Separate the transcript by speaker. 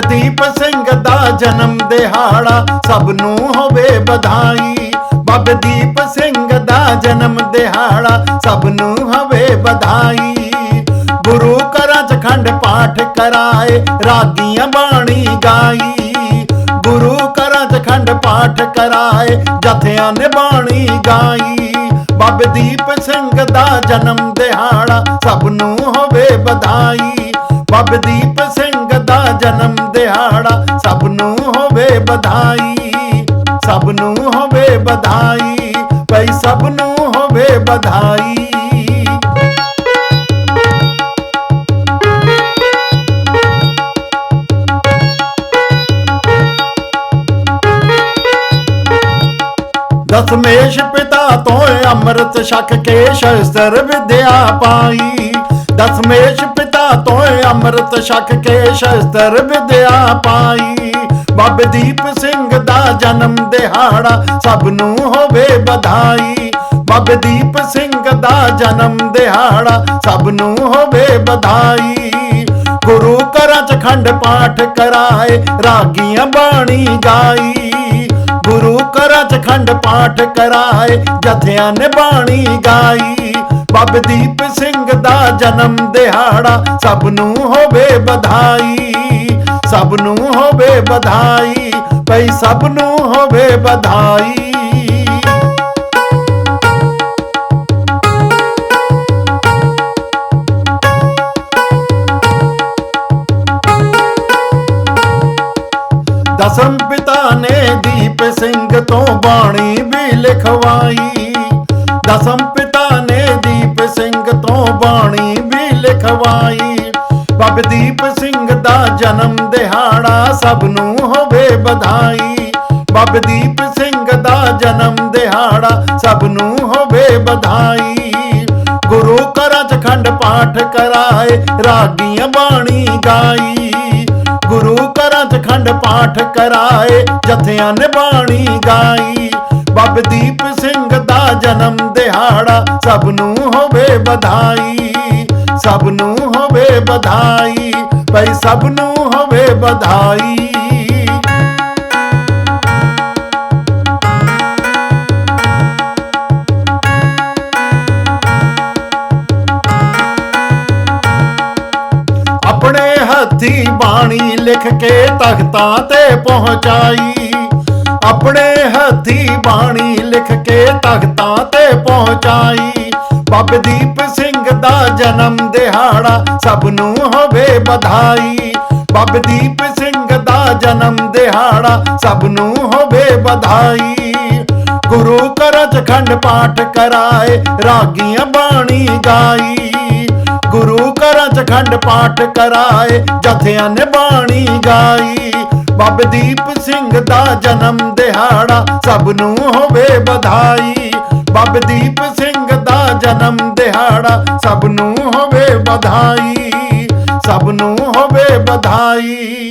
Speaker 1: ਦੀਪ ਸਿੰਘ ਦਾ ਜਨਮ ਦਿਹਾੜਾ ਸਭ ਨੂੰ ਹੋਵੇ ਵਧਾਈ। ਬਾਬੇ ਦੀਪ ਸਿੰਘ ਦਾ ਜਨਮ ਦਿਹਾੜਾ ਸਭ ਨੂੰ ਹੋਵੇ ਵਧਾਈ। ਗੁਰੂ ਘਰਾਂ ਚ ਖੰਡ ਪਾਠ ਕਰਾਏ, ਰਾਤੀਆਂ ਬਾਣੀ ਗਾਈ। ਗੁਰੂ ਘਰਾਂ ਚ ਖੰਡ ਪਾਠ ਕਰਾਏ, ਜਥਿਆਂ ਨੇ ਬਾਣੀ ਗਾਈ। ਬਾਬੇ ਦੀਪ ਸਿੰਘ ਦਾ ਜਨਮ ਦਿਹਾੜਾ ਸਭ ਨੂੰ ਹੋਵੇ ਵਧਾਈ। ਬਾਬੇ ਦੀਪ ਸਿੰਘ ਜਨਮ ਦਿਹਾੜਾ ਸਭ ਨੂੰ ਹੋਵੇ ਵਧਾਈ, ਸਭ ਨੂੰ ਹੋਵੇ ਵਧਾਈ, ਭਈ ਸਭ ਨੂੰ ਹੋਵੇ ਵਧਾਈ। ਦਸਮੇਸ਼ ਪਿਤਾ ਤੋਂ ਅੰਮ੍ਰਿਤ ਛਕ ਕੇ ਸ਼ਸਤਰ ਵਿਦਿਆ ਪਾਈ। ਦਸਮੇਸ਼ ਅੰਮ੍ਰਿਤ ਛਕ ਕੇ ਸ਼ਸਤਰ ਵਿਦਿਆ ਪਾਈ। ਬਾਬੇ ਦੀਪ ਸਿੰਘ ਦਾ ਜਨਮ ਦਿਹਾੜਾ ਸਭ ਨੂੰ ਹੋਵੇ ਵਧਾਈ। ਬਾਬੇ ਦੀਪ ਸਿੰਘ ਦਾ ਜਨਮ ਦਿਹਾੜਾ ਸਭ ਨੂੰ ਹੋਵੇ ਵਧਾਈ। ਗੁਰੂ ਘਰਾਂ ਚ ਖੰਡ ਪਾਠ ਕਰਾਏ, ਰਾਗੀਆਂ ਬਾਣੀ ਗਾਈ। ਗੁਰੂ ਘਰਾਂ ਚ ਖੰਡ ਪਾਠ ਕਰਾਏ, ਜਥਿਆਂ ਨੇ ਬਾਣੀ ਗਾਈ। ਬਾਬੇ ਦੀਪ ਸਿੰਘ ਦਾ ਜਨਮ ਦਿਹਾੜਾ ਸਭ ਨੂੰ ਹੋਵੇ ਵਧਾਈ, ਸਭ ਨੂੰ ਹੋਵੇ ਵਧਾਈ, ਭਈ ਸਭ ਨੂੰ ਹੋਵੇ ਵਧਾਈ। ਦਸਮ ਪਿਤਾ ਨੇ ਦੀਪ ਸਿੰਘ ਤੋਂ ਬਾਣੀ ਵੀ ਲਿਖਵਾਈ, ਦਸਮ ਬਾਣੀ ਵੀ ਲਿਖਵਾਈ। ਬਾਬੇ ਦੀਪ ਸਿੰਘ ਦਾ ਜਨਮ ਦਿਹਾੜਾ ਸਭ ਨੂੰ ਹੋਵੇ ਵਧਾਈ। ਬਾਬ ਦੀਪ ਸਿੰਘ ਦਾ ਜਨਮ ਦਿਹਾੜਾ ਸਭ ਨੂੰ ਹੋਵੇ ਵਧਾਈ। ਗੁਰੂ ਘਰਾਂ ਚ ਖੰਡ ਪਾਠ ਕਰਾਏ ਰਾਗੀਆਂ ਬਾਣੀ ਗਾਈ। ਗੁਰੂ ਘਰਾਂ ਚ ਖੰਡ ਪਾਠ ਕਰਾਏ, ਜਥਿਆਂ ਨੇ ਬਾਣੀ ਗਾਈ। ਬਾਬੇ ਦੀਪ ਸਿੰਘ ਦਾ ਜਨਮ ਦਿਹਾੜਾ ਸਭ ਨੂੰ ਹੋਵੇ ਵਧਾਈ, ਸਭ ਨੂੰ ਹੋਵੇ ਵਧਾਈ, ਭਈ ਸਭ ਨੂੰ ਹੋਵੇ ਵਧਾਈ। ਆਪਣੇ ਹੱਥੀ ਬਾਣੀ ਲਿਖ ਕੇ ਤਖਤਾਂ ਤੇ ਪਹੁੰਚਾਈ, ਆਪਣੇ ਹੱਥੀ ਬਾਣੀ ਲਿਖ ਕੇ ਤਖਤਾਂ ਤੇ ਪਹੁੰਚਾਈ। ਬਾਬੇ ਸਿੰਘ ਦਾ ਜਨਮ ਦਿਹਾੜਾ ਸਭ ਨੂੰ ਹੋਵੇ ਵਧਾਈ। ਬਾਬੇ ਸਿੰਘ ਦਾ ਜਨਮ ਦਿਹਾੜਾ ਸਭ ਨੂੰ ਹੋਵੇ ਵਧਾਈ। ਗੁਰੂ ਘਰਾਂ ਚ ਖੰਡ ਪਾਠ ਕਰਾਏ, ਰਾਗੀਆਂ ਬਾਣੀ ਗਾਈ। ਗੁਰੂ ਘਰਾਂ ਚ ਖੰਡ ਪਾਠ ਕਰਾਏ, ਜਥਿਆਂ ਨੇ ਬਾਣੀ ਗਾਈ। ਬਾਬੇ ਸਿੰਘ ਦਾ ਜਨਮ ਦਿਹਾੜਾ ਸਭ ਨੂੰ ਹੋਵੇ ਵਧਾਈ। ਬਾਬੇ ਸਿੰਘ ਦਾ ਜਨਮ ਦਿਹਾੜਾ ਸਭ ਨੂੰ ਹੋਵੇ ਵਧਾਈ। ਸਭ ਨੂੰ ਹੋਵੇ ਵਧਾਈ।